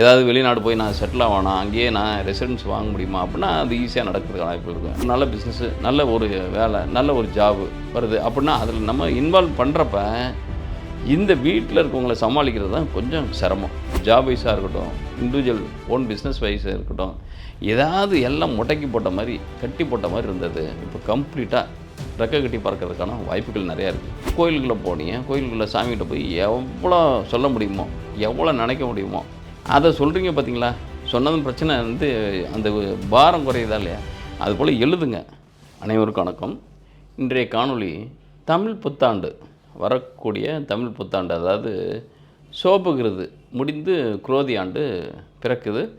ஏதாவது வெளிநாடு போய் நான் செட்டில் ஆகணும் அங்கேயே நான் ரெசிடென்ஸ் வாங்க முடியுமா? அப்படின்னா அது ஈஸியாக நடக்கிறதுக்கு வாய்ப்பு இருக்கும் நல்ல பிஸ்னஸ் நல்ல ஒரு வேலை நல்ல ஒரு ஜாபு வருது. அப்படின்னா அதில் நம்ம இன்வால்வ் பண்ணுறப்ப இந்த வீட்டில் இருக்கவங்கள சமாளிக்கிறது தான் கொஞ்சம் சிரமம். ஜாப் வைஸாக இருக்கட்டும் இண்டிவிஜுவல் ஓன் பிஸ்னஸ் வைஸாக இருக்கட்டும் ஏதாவது எல்லாம் முடக்கி போட்ட மாதிரி கட்டி போட்ட மாதிரி இருந்தது. இப்போ கம்ப்ளீட்டாக ரெக்க கட்டி பறக்கிறதுக்கான வாய்ப்புகள் நிறையா இருக்குது கோயிலுக்குள்ளே போனீங்க கோயிலுக்குள்ளே சாமிகிட்ட போய் எவ்வளோ சொல்ல முடியுமோ எவ்வளோ நினைக்க முடியுமோ அதை சொல்கிறீங்க பார்த்தீங்களா சொன்னதும் பிரச்சனை வந்து அந்த பாரம் குறையுதா இல்லையா? அதுபோல் எழுதுங்க. அனைவருக்கும் வணக்கம். இன்றைய காணொளி தமிழ் புத்தாண்டு. வரக்கூடிய தமிழ் புத்தாண்டு அதாவது சோபுகிறது முடிந்து குரோதி ஆண்டு பிறக்குது.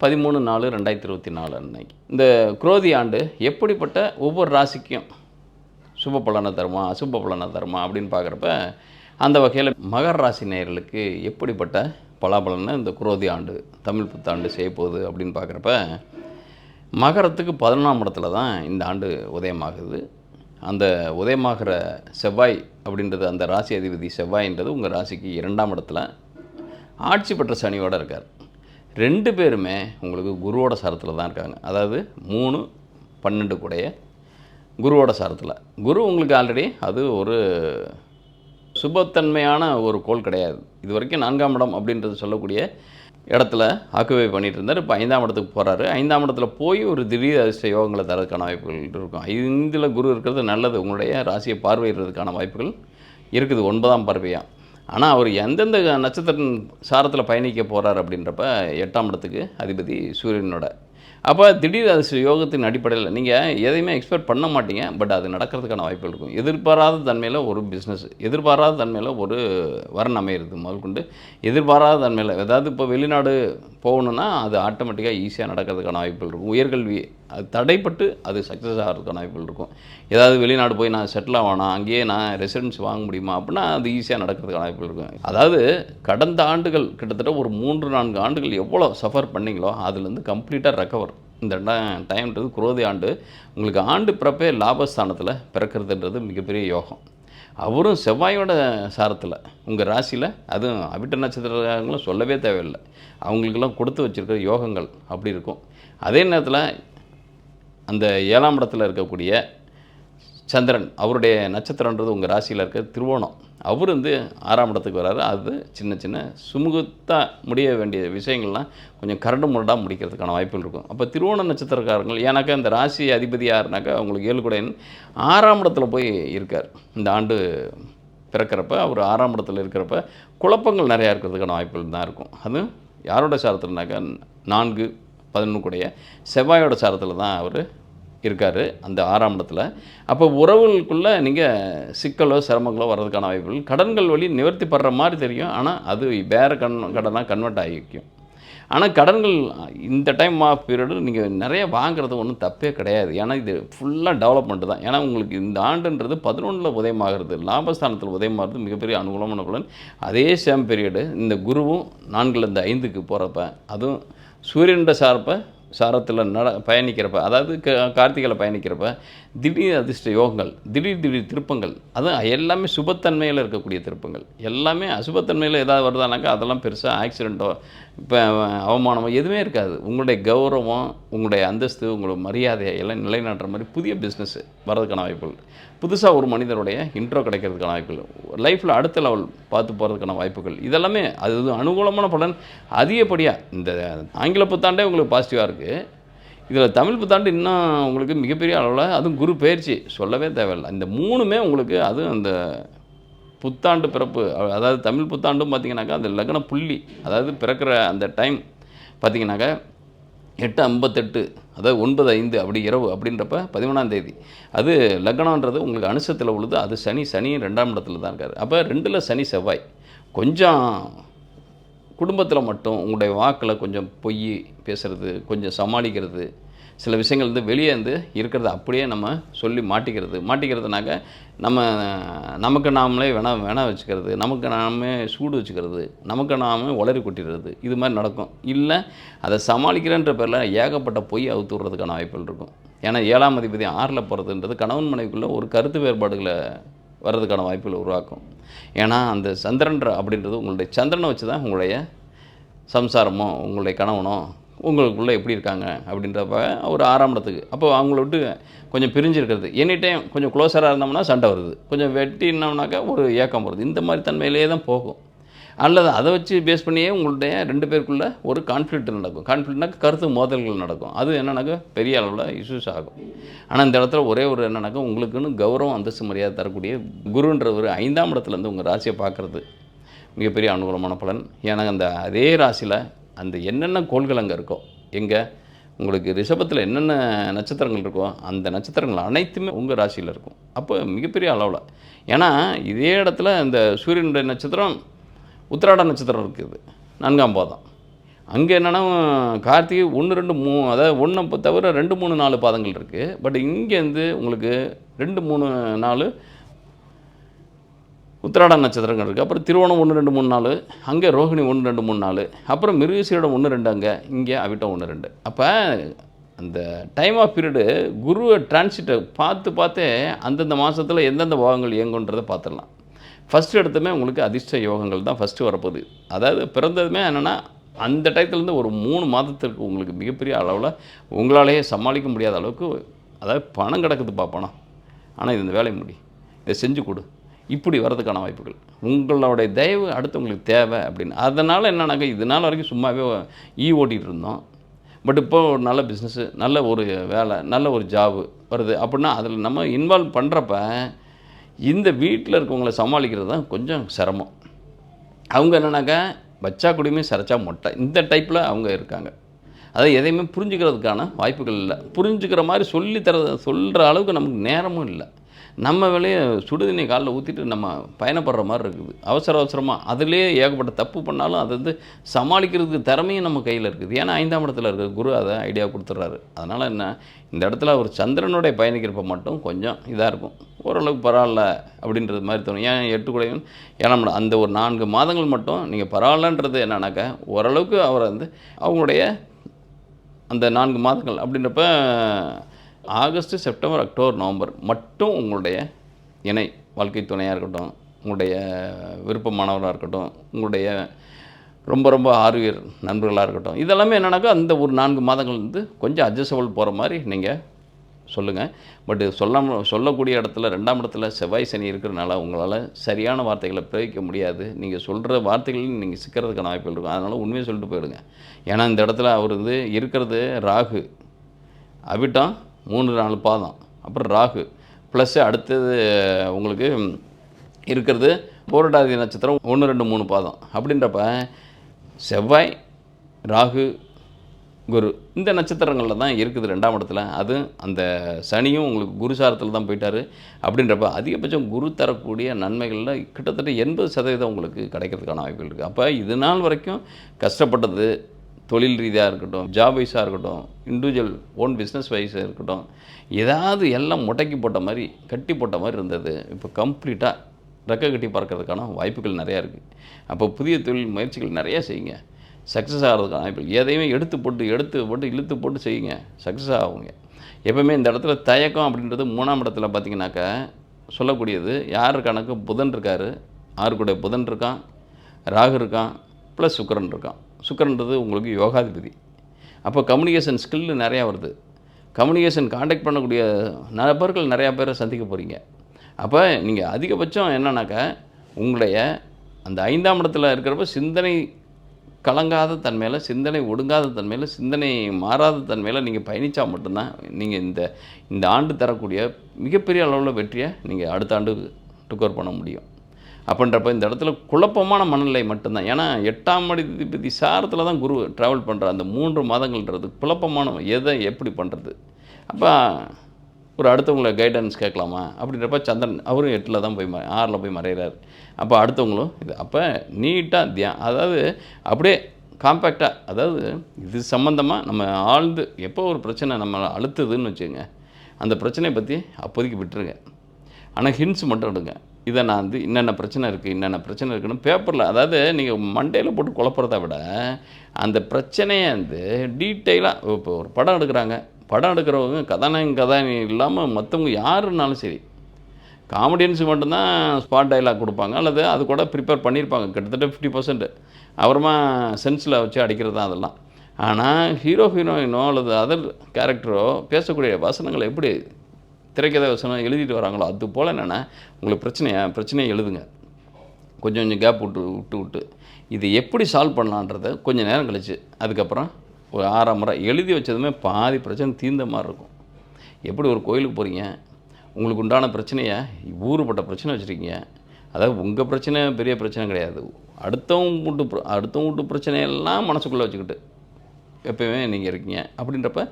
பதிமூணு நாலு ரெண்டாயிரத்தி இருபத்தி நாலு அன்னைக்கு. இந்த குரோதி ஆண்டு எப்படிப்பட்ட ஒவ்வொரு ராசிக்கும் சுப பலனை தருமா அசுப பலனை தருமா அப்படின்னு பார்க்குறப்ப அந்த வகையில் மகர ராசி நேயர்களுக்கு எப்படிப்பட்ட பலாபலனை இந்த குரோதி ஆண்டு தமிழ் புத்தாண்டு செய்ய போகுது அப்படின்னு பார்க்குறப்ப மகரத்துக்கு பதினொன்றாம் இடத்துல தான் இந்த ஆண்டு உதயமாகுது. அந்த உதயமாகிற செவ்வாய் அப்படின்றது அந்த ராசி அதிபதி செவ்வாய்ன்றது உங்கள் ராசிக்கு இரண்டாம் இடத்துல ஆட்சி பெற்ற சனியோடு இருக்கார். ரெண்டு பேருமே உங்களுக்கு குருவோட சாரத்தில் தான் இருக்காங்க. அதாவது மூணு பன்னெண்டு கூடைய குருவோட சாரத்தில். குரு உங்களுக்கு ஆல்ரெடி அது ஒரு சுபத்தன்மையான ஒரு கோல் கிடையாது. இது வரைக்கும் நான்காம் இடம் அப்படின்றது சொல்லக்கூடிய இடத்துல ஆக்குபை பண்ணிட்டு இருந்தார். இப்போ ஐந்தாம் இடத்துக்கு போகிறாரு ஐந்தாம் இடத்துல போய் ஒரு திடீர் அதிர்ஷ்ட யோகங்களை தரதுக்கான வாய்ப்புகள் இருக்கும். ஐந்தில் குரு இருக்கிறது நல்லது. உங்களுடைய ராசியை பார்வையிடுறதுக்கான வாய்ப்புகள் இருக்குது. ஒன்பதாம் பார்வையாக ஆனால் அவர் எந்தெந்த நட்சத்திரம் சாரத்தில் பயணிக்க போகிறார் அப்படின்றப்ப எட்டாம் இடத்துக்கு அதிபதி சூரியனோட அப்போ திடீர் அதிர்ஷ்ட யோகத்தின் அடிப்படையில் நீங்கள் எதையுமே எக்ஸ்பெக்ட் பண்ண மாட்டீங்க பட் அது நடக்கிறதுக்கான வாய்ப்புகள் இருக்கும். எதிர்பாராத தன்மையில் ஒரு பிஸ்னஸ் எதிர்பாராத தன்மையில் ஒரு வரன் அமையிறது முதல் கொண்டு எதிர்பாராத தன்மையில் ஏதாவது இப்போ வெளிநாடு போகணுன்னா அது ஆட்டோமேட்டிக்காக ஈஸியாக நடக்கிறதுக்கான வாய்ப்புகள் இருக்கும். உயர்கல்வி அது தடைப்பட்டு அது சக்ஸஸ் ஆகிறதுக்கான வாய்ப்புகள் இருக்கும். ஏதாவது வெளிநாடு போய் நான் செட்டில் ஆகணும் அங்கேயே நான் ரெசிடென்ஸ் வாங்க முடியுமா அப்படின்னா அது ஈஸியாக நடக்கிறதுக்கான வாய்ப்புகள் இருக்கும். அதாவது கடந்த ஆண்டுகள் கிட்டத்தட்ட ஒரு மூன்று நான்கு ஆண்டுகள் எவ்வளோ சஃபர் பண்ணீங்களோ அதுலேருந்து கம்ப்ளீட்டாக ரெக்கவர் இந்த டைம்ன்றது குரோதி ஆண்டு. உங்களுக்கு ஆண்டு பிறப்பே லாபஸ்தானத்தில் பிறக்கிறதுன்றது மிகப்பெரிய யோகம். அவரும் செவ்வாயோட சாரத்தில் உங்கள் ராசியில் அதுவும் அவிட்ட நட்சத்திரங்களும் சொல்லவே தேவையில்லை. அவங்களுக்கெல்லாம் கொடுத்து வச்சுருக்கிற யோகங்கள் அப்படி இருக்கும். அதே நேரத்தில் அந்த ஏழாம் இடத்துல இருக்கக்கூடிய சந்திரன் அவருடைய நட்சத்திரன்றது உங்கள் ராசியில் இருக்க திருவோணம். அவர் வந்து ஆறாம் இடத்துக்கு வராரு. அது சின்ன சின்ன சுமூகத்தாக முடிய வேண்டிய விஷயங்கள்லாம் கொஞ்சம் கரண்டு முரடாக முடிக்கிறதுக்கான வாய்ப்புகள் இருக்கும். அப்போ திருவோண நட்சத்திரக்காரங்கள் ஏன்னாக்கா இந்த ராசி அதிபதி யாருனாக்கா அவங்களுக்கு ஏழு கூட ஆறாம் இடத்துல போய் இருக்கார். இந்த ஆண்டு பிறக்கிறப்ப அவர் ஆறாம் இடத்துல இருக்கிறப்ப குழப்பங்கள் நிறையா இருக்கிறதுக்கான வாய்ப்புகள் தான் இருக்கும். அது யாரோட சாரத்தில்னாக்கா நான்கு பதினொன்று கூடைய செவ்வாயோட சாரத்தில் தான் அவர் இருக்கார் அந்த ஆறாம் இடத்துல. அப்போ உறவுகளுக்குள்ளே நீங்கள் சிக்கலோ சிரமங்களோ வர்றதுக்கான வாய்ப்புகள். கடன்கள் வழி நிவர்த்தி படுற மாதிரி தெரியும். ஆனால் அது வேறு கண் கடனாக கன்வெர்ட் ஆகிக்கும் ஆனால் கடன்கள் இந்த டைம் ஆஃப் பீரியடு நீங்கள் நிறைய வாங்குறது ஒன்றும் தப்பே கிடையாது. ஏன்னா இது ஃபுல்லாக டெவலப்மெண்ட் தான். ஏன்னா உங்களுக்கு இந்த ஆண்டுன்றது பதினொன்றில் உதயமாகிறது லாபஸ்தானத்தில் உதயமாகிறது மிகப்பெரிய அனுகூலமான பலன் அதே சேம் பீரியடு இந்த குருவும் நான்கில் இந்த ஐந்துக்கு போகிறப்ப அதுவும் சூரியன்ட சார்ப்பை சாரத்தில் நட பயணிக்கிறப்ப அதாவது க கார்த்திகையில் பயணிக்கிறப்ப திடீர் அதிர்ஷ்ட யோகங்கள் திடீர் திடீர் திருப்பங்கள் அதுவும் எல்லாமே சுபத்தன்மையில் இருக்கக்கூடிய திருப்பங்கள். எல்லாமே அசுபத்தன்மையில் ஏதாவது வருதானாக்கா அதெல்லாம் பெருசாக ஆக்சிடெண்ட்டோ இப்போ அவமானமோ எதுவுமே இருக்காது. உங்களுடைய கௌரவம் உங்களுடைய அந்தஸ்து உங்களுடைய மரியாதையை எல்லாம் நிலைநாட்டுற மாதிரி புதிய பிஸ்னஸ் வர்றதுக்கான வாய்ப்புகள். புதுசாக ஒரு மனிதனுடைய இன்ட்ரோ கிடைக்கிறதுக்கான வாய்ப்புகள். லைஃப்பில் அடுத்த லெவல் பார்த்து போகிறதுக்கான வாய்ப்புகள். இதெல்லாமே அது அனுகூலமான பலன். அதிகப்படியாக இந்த ஆங்கில புத்தாண்டே உங்களுக்கு பாசிட்டிவாக இருக்குது இதில் தமிழ் புத்தாண்டு இன்னும் உங்களுக்கு மிகப்பெரிய அளவில் அதுவும் குரு பயிற்சி சொல்லவே தேவையில்லை. இந்த மூணுமே உங்களுக்கு அதுவும் அந்த புத்தாண்டு பிறப்பு. அதாவது தமிழ் புத்தாண்டும் பார்த்திங்கனாக்கா அந்த லக்ன புள்ளி அதாவது பிறக்கிற அந்த டைம் பார்த்திங்கனாக்கா எட்டு ஐம்பத்தெட்டு அதாவது ஒன்பது ஐந்து அப்படி இரவு அப்படின்றப்ப பதிமூணாம் தேதி. அது லக்னன்றது உங்களுக்கு அனுசத்தில் உழுது அது சனி சனி ரெண்டாம் இடத்துல தான் இருக்கார். அப்போ ரெண்டில் சனி செவ்வாய். கொஞ்சம் குடும்பத்தில் மட்டும் உங்களுடைய வாக்கில் கொஞ்சம் பொய் பேசுகிறது கொஞ்சம் சமாளிக்கிறது சில விஷயங்கள் வந்து வெளியே வந்து இருக்கிறத அப்படியே நம்ம சொல்லி மாட்டிக்கிறது. மாட்டிக்கிறதுனாக்க நம்ம நமக்கு நாமளே வேணா வேணா வச்சுக்கிறது. நமக்கு நாமே சூடு வச்சுக்கிறது. நமக்கு நாமே உளறி கொட்டிடுறது. இது மாதிரி நடக்கும். இல்லை அதை சமாளிக்கிறேன்ற பேரில் ஏகப்பட்ட பொய் அவுத்து விடுறதுக்கான வாய்ப்புகள் இருக்கும். ஏன்னா ஏழாம் அதிபதி ஆறில் போகிறதுன்றது கணவன் மனைவிக்குள்ளே ஒரு கருத்து வேறுபாடுகளை வர்றதுக்கான வாய்ப்புகளை உருவாக்கும். ஏன்னா அந்த சந்திரன்ற அப்படின்றது உங்களுடைய சந்திரனை வச்சு தான் உங்களுடைய சம்சாரமோ உங்களுடைய கணவனோ உங்களுக்குள்ளே எப்படி இருக்காங்க அப்படின்றப்ப ஒரு ஆறாம் இடத்துக்கு. அப்போ அவங்கள விட்டு கொஞ்சம் பிரிஞ்சிருக்கிறது. எனி டைம் கொஞ்சம் க்ளோஸராக இருந்தோம்னா சண்டை வருது. கொஞ்சம் வெட்டினோம்னாக்கா ஒரு ஏக்கம் வருது. இந்த மாதிரி தன்மையிலே தான் போகும். அல்லது அதை வச்சு பேஸ் பண்ணியே உங்களுடைய ரெண்டு பேருக்குள்ளே ஒரு கான்ஃப்ளிக்ட் நடக்கும். கான்ஃப்ளிக்ட்னாக்க கருத்து மோதல்கள் நடக்கும். அது என்னன்னாக்கா பெரிய அளவில் இஷ்யூஸ் ஆகும். ஆனால் இந்த இடத்துல ஒரே ஒரு என்னன்னாக்கா உங்களுக்குன்னு கௌரவம் அந்தஸ்து மரியாதை தரக்கூடிய குருன்ற ஒரு ஐந்தாம் இடத்துலேருந்து உங்கள் ராசியை பார்க்குறது மிகப்பெரிய அனுகூலமான பலன். ஏன்னா அந்த அதே ராசியில் அந்த என்னென்ன கோள்கள் அங்கே இருக்கோ எங்கே உங்களுக்கு ரிஷபத்தில் என்னென்ன நட்சத்திரங்கள் இருக்கோ அந்த நட்சத்திரங்கள் அனைத்துமே உங்கள் ராசியில் இருக்கும். அப்போ மிகப்பெரிய அளவில். ஏன்னா இதே இடத்துல இந்த சூரியனுடைய நட்சத்திரம் உத்திராட நட்சத்திரம் இருக்குது. நான்காம் பாதம். அங்கே என்னென்னா கார்த்திகை ஒன்று ரெண்டு மூ அதாவது ஒன்று தவிர ரெண்டு மூணு நாலு பாதங்கள் இருக்குது பட் இங்கேருந்து உங்களுக்கு ரெண்டு மூணு நாலு உத்திராட நட்சத்திரங்கள் இருக்குது அப்புறம் திருவோணம் ஒன்று ரெண்டு மூணு நாலு அங்கே ரோகிணி ஒன்று ரெண்டு மூணு நாலு அப்புறம் மிருகசீரிடம் ஒன்று ரெண்டு அங்கே இங்கே அவிட்டம் ஒன்று ரெண்டு. அப்போ அந்த டைம் ஆஃப் பீரியடு குருவை டிரான்சிட்டை பார்த்து பார்த்தே அந்தந்த மாதத்தில் எந்தெந்த பாகங்கள் இயங்குன்றதை பார்த்துடலாம். ஃபஸ்ட்டு எடுத்துமே உங்களுக்கு அதிர்ஷ்ட யோகங்கள் தான் ஃபஸ்ட்டு வரப்போகுது. அதாவது பிறந்ததுமே என்னென்னா அந்த டயத்துலேருந்து ஒரு மூணு மாதத்திற்கு உங்களுக்கு மிகப்பெரிய அளவில் உங்களாலேயே சமாளிக்க முடியாத அளவுக்கு அதாவது பணம் கிடக்குதுப்பா பணம் ஆனால் இது இந்த வேலையை முடி. இதை செஞ்சு கொடு. இப்படி வர்றதுக்கான வாய்ப்புகள். உங்களுடைய தயவு அடுத்தவங்களுக்கு தேவை அப்படின்னு. அதனால் என்னன்னாக்க இது நாள் வரைக்கும் சும்மாவே ஈ ஓட்டிகிட்டு இருந்தோம். பட் இப்போ ஒரு நல்ல பிஸ்னஸ்ஸு நல்ல ஒரு வேலை நல்ல ஒரு ஜாபு வருது அப்படின்னா அதில் நம்ம இன்வால்வ் பண்ணுறப்ப இந்த வீட்டில் இருக்கவங்கள சமாளிக்கிறது தான் கொஞ்சம் சிரமம். அவங்க என்னன்னாக்கா வச்சா குடியுமே சரைச்சா மொட்டை. இந்த டைப்பில் அவங்க இருக்காங்க. அதை எதையுமே புரிஞ்சுக்கிறதுக்கான வாய்ப்புகள் இல்லை. புரிஞ்சுக்கிற மாதிரி சொல்லி தர சொல்கிற அளவுக்கு நமக்கு நேரமும் இல்லை. நம்ம வேலையை சுடுதண்ணி காலில் ஊற்றிட்டு நம்ம பயணப்படுற மாதிரி இருக்குது. அவசர அவசரமாக அதிலே ஏகப்பட்ட தப்பு பண்ணாலும் அது வந்து சமாளிக்கிறதுக்கு திறமையும் நம்ம கையில் இருக்குது. ஏன்னா ஐந்தாம் இடத்துல இருக்கிற குரு அதை ஐடியா கொடுத்துட்றாரு அதனால் என்ன இந்த இடத்துல ஒரு சந்திரனுடைய பயணிக்கிறப்ப மட்டும் கொஞ்சம் இதாக இருக்கும். ஓரளவுக்கு பரவாயில்ல அப்படின்றது மாதிரி தோணும். ஏன் எட்டு கூடையும்? ஏன்னா அந்த ஒரு நான்கு மாதங்கள் மட்டும் நீங்கள் பரவாயில்லன்றது என்னன்னாக்கா ஓரளவுக்கு அவரை வந்து அவங்களுடைய அந்த நான்கு மாதங்கள் அப்படின்றப்ப ஆகஸ்ட் செப்டம்பர் அக்டோபர் நவம்பர் மட்டும் உங்களுடைய இணை வாழ்க்கை துணையாக இருக்கட்டும் உங்களுடைய விருப்பமானவராக இருக்கட்டும் உங்களுடைய ரொம்ப ரொம்ப ஆர்வியர் நண்பர்களாக இருக்கட்டும் இதெல்லாமே என்னென்னாக்கா அந்த ஒரு நான்கு மாதங்கள் வந்து கொஞ்சம் அட்ஜஸ்டபிள் போகிற மாதிரி நீங்கள் சொல்லுங்கள் பட் சொல்லாமல் சொல்லக்கூடிய இடத்துல ரெண்டாம் இடத்துல செவ்வாய் சனி இருக்கிறனால உங்களால் சரியான வார்த்தைகளை பிரயோகிக்க முடியாது. நீங்கள் சொல்கிற வார்த்தைகளில் நீங்கள் சிக்கிறதுக்கான வாய்ப்புகள் இருக்கும். அதனால் உண்மையை சொல்லிட்டு போயிடுங்க. ஏன்னா இந்த இடத்துல அவர் வந்து இருக்கிறது ராகு. அவிட்டம் மூணு நாலு பாதம். அப்புறம் ராகு. ப்ளஸ்ஸு அடுத்தது உங்களுக்கு இருக்கிறது போரடாதி நட்சத்திரம் ஒன்று ரெண்டு மூணு பாதம். அப்படின்றப்ப செவ்வாய் ராகு குரு இந்த நட்சத்திரங்களில் தான் இருக்குது ரெண்டாம் இடத்துல. அது அந்த சனியும் உங்களுக்கு குருசாரத்தில் தான் போயிட்டார். அப்படின்றப்ப அதிகபட்சம் குரு தரக்கூடிய நன்மைகளில் கிட்டத்தட்ட எண்பது சதவீதம் உங்களுக்கு கிடைக்கிறதுக்கான வாய்ப்புகள் இருக்குது அப்போ இது நாள் வரைக்கும் கஷ்டப்பட்டது தொழில் ரீதியாக இருக்கட்டும் ஜாப் வைஸாக இருக்கட்டும் இண்டிவிஜுவல் ஓன் பிஸ்னஸ் வைஸாக இருக்கட்டும் ஏதாவது எல்லாம் முடக்கி போட்ட மாதிரி கட்டி போட்ட மாதிரி இருந்தது. இப்போ கம்ப்ளீட்டாக ரெக்க கட்டி பார்க்கறதுக்கான வாய்ப்புகள் நிறையா இருக்குது அப்போ புதிய தொழில் முயற்சிகள் நிறையா செய்யுங்க. சக்ஸஸ் ஆகிறதுக்கான வாய்ப்புகள் எதையுமே எடுத்து போட்டு எடுத்து போட்டு இழுத்து போட்டு செய்யுங்க. சக்ஸஸ் ஆகுங்க. எப்பவுமே இந்த இடத்துல தயக்கம் அப்படின்றது மூணாம் இடத்துல பார்த்தீங்கன்னாக்கா சொல்லக்கூடியது யார் கணக்கு புதன் இருக்கார் ஆறுக்குடைய புதன் இருக்கான் ராகு இருக்கான் ப்ளஸ் சுக்கரன் இருக்கான். சுக்கரன்றது உங்களுக்கு யோகாதிபதி. அப்போ கம்யூனிகேஷன் ஸ்கில்லு நிறையா வருது. கம்யூனிகேஷன் காண்டாக்ட் பண்ணக்கூடிய நபர்கள் நிறையா பேரை சந்திக்க போகிறீங்க அப்போ நீங்கள் அதிகபட்சம் என்னன்னாக்கா உங்களுடைய அந்த ஐந்தாம் இடத்துல இருக்கிறப்ப சிந்தனை கலங்காத தன்மையில் சிந்தனை ஒடுங்காத தன்மையில் சிந்தனை மாறாத தன்மையில் நீங்கள் பயணித்தா மட்டும்தான் நீங்கள் இந்த இந்த ஆண்டு தரக்கூடிய மிகப்பெரிய அளவில் வெற்றியை நீங்கள் அடுத்த ஆண்டு டுக்கர் பண்ண முடியும். அப்படின்றப்ப இந்த இடத்துல குழப்பமான மனநிலை மட்டும்தான். ஏன்னா எட்டாம் அதிபதி சாரத்தில் தான் குரு ட்ராவல் பண்ணுற அந்த மூன்று மாதங்கள்ன்றது குழப்பமான எதை எப்படி பண்ணுறது அப்போ ஒரு அடுத்தவங்கள கைடன்ஸ் கேட்கலாமா? அப்படின்றப்ப சந்திரன் அவரும் எட்டில் தான் போய் ம ஆறில் போய் மறைகிறார் அப்போ அடுத்தவங்களும் இது அப்போ நீட்டாக தியா அதாவது அப்படியே காம்பேக்டாக அதாவது இது சம்மந்தமாக நம்ம ஆழ்ந்து எப்போ ஒரு பிரச்சனை நம்ம அழுத்துதுன்னு வச்சுக்கோங்க. அந்த பிரச்சனையை பற்றி அப்போதைக்கு விட்டுருங்க. ஆனால் ஹின்ஸ் மட்டும் எடுங்க. இதை நான் வந்து என்னென்ன பிரச்சனை இருக்குது என்னென்ன பிரச்சனை இருக்குன்னு பேப்பரில் அதாவது நீங்கள் மண்டையில் போட்டு குழப்பறத விட அந்த பிரச்சனையை வந்து டீட்டெயிலாக இப்போ ஒரு படம் எடுக்கிறாங்க. படம் எடுக்கிறவங்க கதாநாயகன் கதாநாயகி இல்லாமல் மற்றவங்க யாருன்னாலும் சரி காமெடியன்ஸுக்கு மட்டும்தான் ஸ்பாட் டைலாக் கொடுப்பாங்க. அல்லது அது கூட ப்ரிப்பேர் பண்ணியிருப்பாங்க. கிட்டத்தட்ட ஃபிஃப்டி பர்சன்ட் அப்புறமா சென்ஸில் வச்சு அடிக்கிறது தான் அதெல்லாம் ஆனால் ஹீரோ ஹீரோயினோ அல்லது அதர் கேரக்டரோ பேசக்கூடிய வசனங்கள் எப்படி திரைக்கதை வசனம் எழுதிட்டு வராங்களோ அது போல் என்னென்னா உங்களுக்கு பிரச்சனையா பிரச்சனையை எழுதுங்க. கொஞ்சம் கொஞ்சம் கேப் விட்டு விட்டு விட்டு. இது எப்படி சால்வ் பண்ணலான்றத கொஞ்சம் நேரம் கழிச்சு அதுக்கப்புறம் ஒரு ஆறாம் முறை எழுதி வச்சதுமே பாதி பிரச்சனை தீர்ந்த மாதிரி இருக்கும். எப்படி ஒரு கோயிலுக்கு போகிறீங்க உங்களுக்கு உண்டான பிரச்சனையை? ஊறுபட்ட பிரச்சனை வச்சுருக்கீங்க. அதாவது உங்கள் பிரச்சனை பெரிய பிரச்சனை கிடையாது. அடுத்தவங்க வீட்டு அடுத்தவங்க வீட்டு பிரச்சனையெல்லாம் மனசுக்குள்ளே வச்சுக்கிட்டு. எப்பயுமே நீங்கள் இருக்கீங்க. அப்படின்றப்ப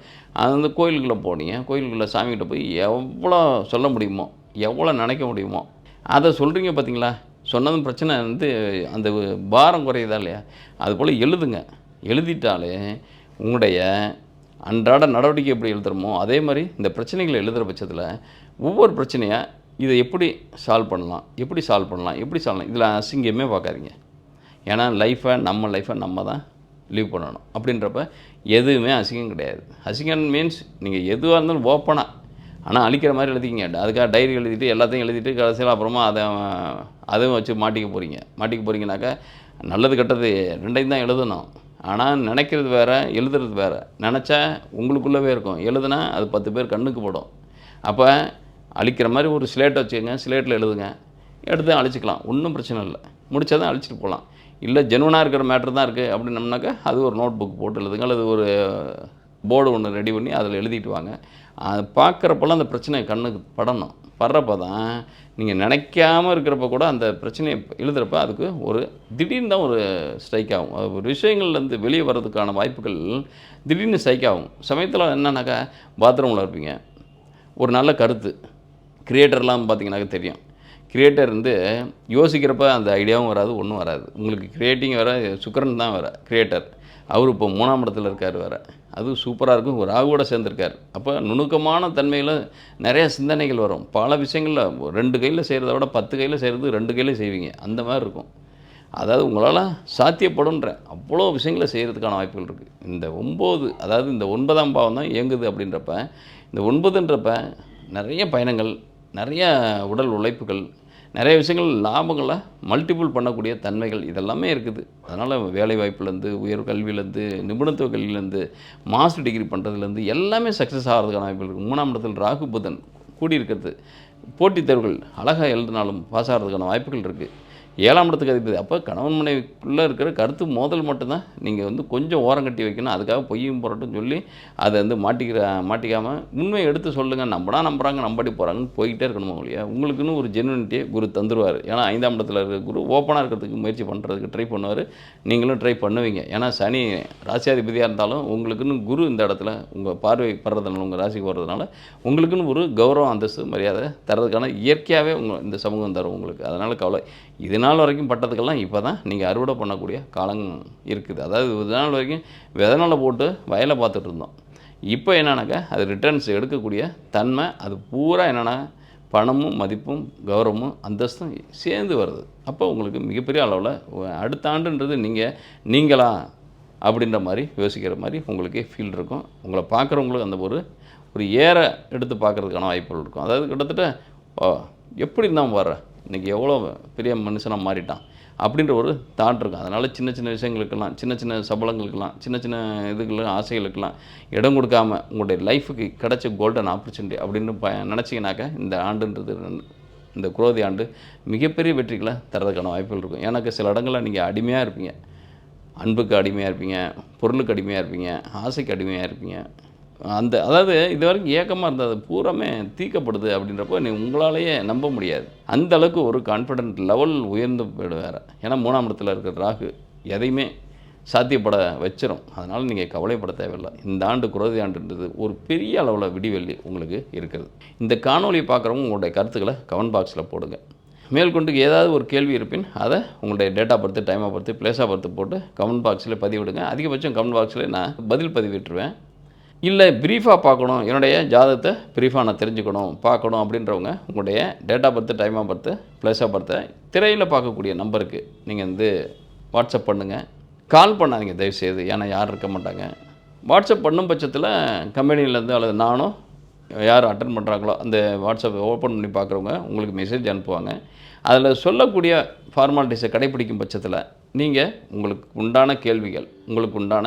அந்த கோயிலுக்குள்ளே போனீங்க. கோயிலுக்குள்ளே சாமிகிட்ட போய் எவ்வளோ சொல்ல முடியுமோ எவ்வளோ நினைக்க முடியுமோ அதை சொல்கிறீங்க பார்த்தீங்களா? சொன்னதும் பிரச்சனை வந்து அந்த பாரம் குறையுதா இல்லையா? அதுபோல் எழுதுங்க. எழுதிட்டாலே உங்களுடைய அன்றாட நடவடிக்கை எப்படி எழுதுறமோ அதே மாதிரி இந்த பிரச்சனைகளை எழுதுகிற பட்சத்தில் ஒவ்வொரு பிரச்சனையாக இதை எப்படி சால்வ் பண்ணலாம்? எப்படி சால்வ் பண்ணலாம்? எப்படி சால்வ் பண்ணலாம்? இதில் அசிங்கமே பார்க்காதீங்க. ஏன்னா லைஃப்பை நம்ம லைஃப்பை நம்ம தான் லீவ் பண்ணணும். அப்படின்றப்ப எதுவுமே அசிங்கம் கிடையாது. அசிங்கம் மீன்ஸ் நீங்கள் எதுவாக இருந்தாலும் ஓப்பனாக ஆனால் அழிக்கிற மாதிரி எழுதிக்கிங்க. அதுக்காக டைரி எழுதிட்டு எல்லாத்தையும் எழுதிட்டு கடைசியில் அப்புறமா அதை அதுவும் வச்சு மாட்டிக்க போகிறீங்க மாட்டிக்க போகிறீங்கனாக்கா நல்லது கெட்டது ரெண்டையும் தான் எழுதணும். ஆனால் நினைக்கிறது வேறு எழுதுறது வேறு. நினச்சா உங்களுக்குள்ளவே இருக்கும். எழுதுனா அது பத்து பேர் கண்ணுக்கு படும். அப்போ அழிக்கிற மாதிரி ஒரு ஸ்லேட்டை வச்சுக்கோங்க. ஸ்லேட்டில் எழுதுங்க. எடுத்து அழிச்சிக்கலாம். ஒன்றும் பிரச்சனை இல்லை. முடிச்சாதான் அழிச்சிட்டு போகலாம். இல்லை ஜெனுவனாக இருக்கிற மேட்ரு தான் இருக்குது அப்படின்னம்னாக்கா அது ஒரு நோட் புக் போட்டு எழுதுங்க அல்லது ஒரு போர்டு ஒன்று ரெடி பண்ணி அதில் எழுதிட்டு வாங்க. அது பார்க்குறப்பெல்லாம் அந்த பிரச்சனை கண்ணுக்கு படணும். படுறப்ப தான் நீங்கள் நினைக்காம இருக்கிறப்ப கூட அந்த பிரச்சனையை எழுதுகிறப்ப அதுக்கு ஒரு திடீர்னு தான் ஒரு ஸ்ட்ரைக் ஆகும். அது ஒரு விஷயங்கள்லேருந்து வெளியே வர்றதுக்கான வாய்ப்புகள் திடீர்னு ஸ்ட்ரைக் ஆகும். சமயத்தில் என்னன்னாக்கா பாத்ரூமில் இருப்பீங்க. ஒரு நல்ல கருத்து. கிரியேட்டர்லாம் பார்த்தீங்கன்னாக்க தெரியும். கிரியேட்டர் வந்து யோசிக்கிறப்ப அந்த ஐடியாவும் வராது ஒன்றும் வராது. உங்களுக்கு கிரியேட்டிங் வர சுக்கரன் தான் வர கிரியேட்டர் அவர் இப்போ மூணாம் இடத்துல இருக்கார் வேறு. அதுவும் சூப்பராக இருக்கும். ஒரு ராகுவோட சேர்ந்துருக்கார். அப்போ நுணுக்கமான தன்மையில் நிறைய சிந்தனைகள் வரும். பல விஷயங்களில் ரெண்டு கையில் செய்கிறத விட பத்து கையில் செய்கிறது ரெண்டு கையில் செய்வீங்க. அந்த மாதிரி இருக்கும். அதாவது உங்களால் சாத்தியப்படும்ன்ற அவ்வளோ விஷயங்களை செய்கிறதுக்கான வாய்ப்புகள் இருக்குது இந்த ஒம்பது அதாவது இந்த ஒன்பதாம் பாவம் தான் இயங்குது அப்படின்றப்ப இந்த ஒன்பதுன்றப்ப நிறைய பயணங்கள் நிறைய உடல் உழைப்புகள் நிறைய விஷயங்கள் லாபங்களை மல்டிபிள் பண்ணக்கூடிய தன்மைகள் இதெல்லாமே இருக்குது. அதனால் வேலை வாய்ப்புலேருந்து உயர் கல்வியிலேருந்து நிபுணத்துவ கல்வியிலேருந்து மாஸ்டர் டிகிரி பண்ணுறதுலேருந்து எல்லாமே சக்ஸஸ் ஆகிறதுக்கான வாய்ப்புகள் இருக்குது. மூணாம் இடத்தில் ராகு புதன் கூடியிருக்கிறது. போட்டித் தேர்வுகள் அழகாக எழுதினாலும் பாஸ் ஆகிறதுக்கான வாய்ப்புகள் இருக்குது. ஏழாம் இடத்துக்கு அதிபதி. அப்போ கணவன் மனைவிக்குள்ளே இருக்கிற கருத்து மோதல் மட்டும்தான். நீங்கள் வந்து கொஞ்சம் ஓரம் கட்டி வைக்கணும். அதுக்காக பொய்யும் புரட்டும் சொல்லி அதை வந்து மாட்டிக்கிற மாட்டிக்காமல் உண்மையை எடுத்து சொல்லுங்கள் நம்பனா நம்புறாங்க நம்படி போகிறாங்கன்னு போய்கிட்டே இருக்கணுமா இல்லையா உங்களுக்குன்னு ஒரு ஜென்வனிட்டியை குரு தந்துருவார். ஏன்னா ஐந்தாம் இடத்துல இருக்கிற குரு ஓப்பனாக இருக்கிறதுக்கு முயற்சி பண்ணுறதுக்கு ட்ரை பண்ணுவார். நீங்களும் ட்ரை பண்ணுவீங்க. ஏன்னா சனி ராசியாதிபதியாக இருந்தாலும் உங்களுக்குன்னு குரு இந்த இடத்துல உங்கள் பார்வை படுறதுனால உங்கள் ராசிக்கு வர்றதுனால உங்களுக்குன்னு ஒரு கௌரவம் அந்தஸ்து மரியாதை தர்றதுக்கான இயற்கையாகவே உங்கள் இந்த சமூகம் தரும் உங்களுக்கு. அதனால் கவலை. இதனால் நாள் வரைக்கும் பட்டதுக்கெல்லாம் இப்போ தான் நீங்கள் அறுவடை பண்ணக்கூடிய காலம் இருக்குது. அதாவது இது நாள் வரைக்கும் விதநாளை போட்டு வயலை பார்த்துட்டு இருந்தோம். இப்போ என்னென்னாக்கா அது ரிட்டர்ன்ஸ் எடுக்கக்கூடிய தன்மை அது பூரா என்னென்னா பணமும் மதிப்பும் கௌரவமும் அந்தஸ்தும் சேர்ந்து வருது. அப்போ உங்களுக்கு மிகப்பெரிய அளவில் அடுத்த ஆண்டுன்றது நீங்கள் நீங்களா அப்படின்ற மாதிரி யோசிக்கிற மாதிரி உங்களுக்கு ஃபீல் இருக்கும். உங்களை பார்க்குறவங்களுக்கு அந்த ஒரு ஒரு ஏற எடுத்து பார்க்குறதுக்கான வாய்ப்புகள் இருக்கும். அதாவது கிட்டத்தட்ட ஓ எப்படி இருந்தால் வர்ற இன்றைக்கி எவ்வளோ பெரிய மனுஷனாக மாறிட்டான் அப்படின்ற ஒரு தாட் இருக்கும். அதனால் சின்ன சின்ன விஷயங்களுக்கெல்லாம் சின்ன சின்ன சபலங்களுக்கெல்லாம் சின்ன சின்ன இதுகளுக்கு ஆசைகளுக்கெல்லாம் இடம் கொடுக்காம உங்களுடைய லைஃபுக்கு கிடைச்ச கோல்டன் ஆப்பர்ச்சுனிட்டி அப்படின்னு ப நினச்சிங்கனாக்கா இந்த ஆண்டுன்றது இந்த குரோதி ஆண்டு மிகப்பெரிய வெற்றிகளை தரதுக்கான வாய்ப்புகள் இருக்கும். எனக்கு சில இடங்களில் நீங்கள் அடிமையாக இருப்பீங்க. அன்புக்கு அடிமையாக இருப்பீங்க பொருளுக்கு அடிமையாக இருப்பீங்க ஆசைக்கு அடிமையாக இருப்பீங்க. அந்த அதாவது இது வரைக்கும் ஏக்கமாக இருந்தது பூராமே தீக்கப்படுது அப்படின்றப்போ நீ உங்களாலேயே நம்ப முடியாது. அந்த அளவுக்கு ஒரு கான்ஃபிடென்ட் லெவல் உயர்ந்து போயிடும் வேறு ஏன்னா மூணாம் இடத்துல இருக்கிற ராகு எதையுமே சாத்தியப்பட வச்சிடும் அதனால் நீங்கள் கவலைப்பட தேவையில்லை. இந்த ஆண்டு குரோதி ஆண்டுன்றது ஒரு பெரிய அளவில் விடிவெள்ளி உங்களுக்கு இருக்கிறது இந்த காணொலியை பார்க்குறவங்க உங்களுடைய கருத்துக்களை கமெண்ட் பாக்ஸில் போடுங்க. மேற்கொண்டு ஏதாவது ஒரு கேள்வி இருப்பின் அதை உங்களுடைய டேட்டா பொறுத்து டைமை பொறுத்து பிளேஸாக பொறுத்து போட்டு கமெண்ட் பாக்ஸில் பதிவிடுங்க. அதிகபட்சம் கமெண்ட் பாக்ஸில் நான் பதில் பதிவிட்டுருவேன். இல்லை ப்ரீஃபாக பார்க்கணும். என்னுடைய ஜாதகத்தை ப்ரீஃபாக நான் தெரிஞ்சுக்கணும் பார்க்கணும் அப்படின்றவங்க உங்களுடைய date of birth time of birth place of பர்த்தை திரையில் பார்க்கக்கூடிய நம்பருக்கு நீங்கள் வந்து வாட்ஸ்அப் பண்ணுங்கள் கால் பண்ணாதீங்க தயவுசெய்து. ஏன்னா யாரும் இருக்க மாட்டாங்க. வாட்ஸ்அப் பண்ணும் பட்சத்தில் கம்பெனியிலேருந்து அல்லது நானும் யார் அட்டன் பண்ணுறாங்களோ அந்த வாட்ஸ்அப் ஓப்பன் பண்ணி பார்க்குறவங்க உங்களுக்கு மெசேஜ் அனுப்புவாங்க. அதில் சொல்லக்கூடிய ஃபார்மாலிட்டிஸை கடைப்பிடிக்கும் பட்சத்தில் நீங்கள் உங்களுக்கு உண்டான கேள்விகள் உங்களுக்கு உண்டான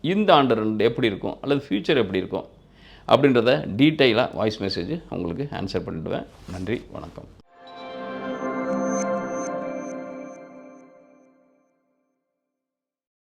இந்த ஆண்டு ரெண்டு எப்படி இருக்கும்? அல்லது ஃப்யூச்சர் எப்படி இருக்கும்? அப்படின்றத டீட்டெயிலாக வாய்ஸ் மெசேஜ் உங்களுக்கு ஆன்சர் பண்ணிவிடுவேன் நன்றி வணக்கம்.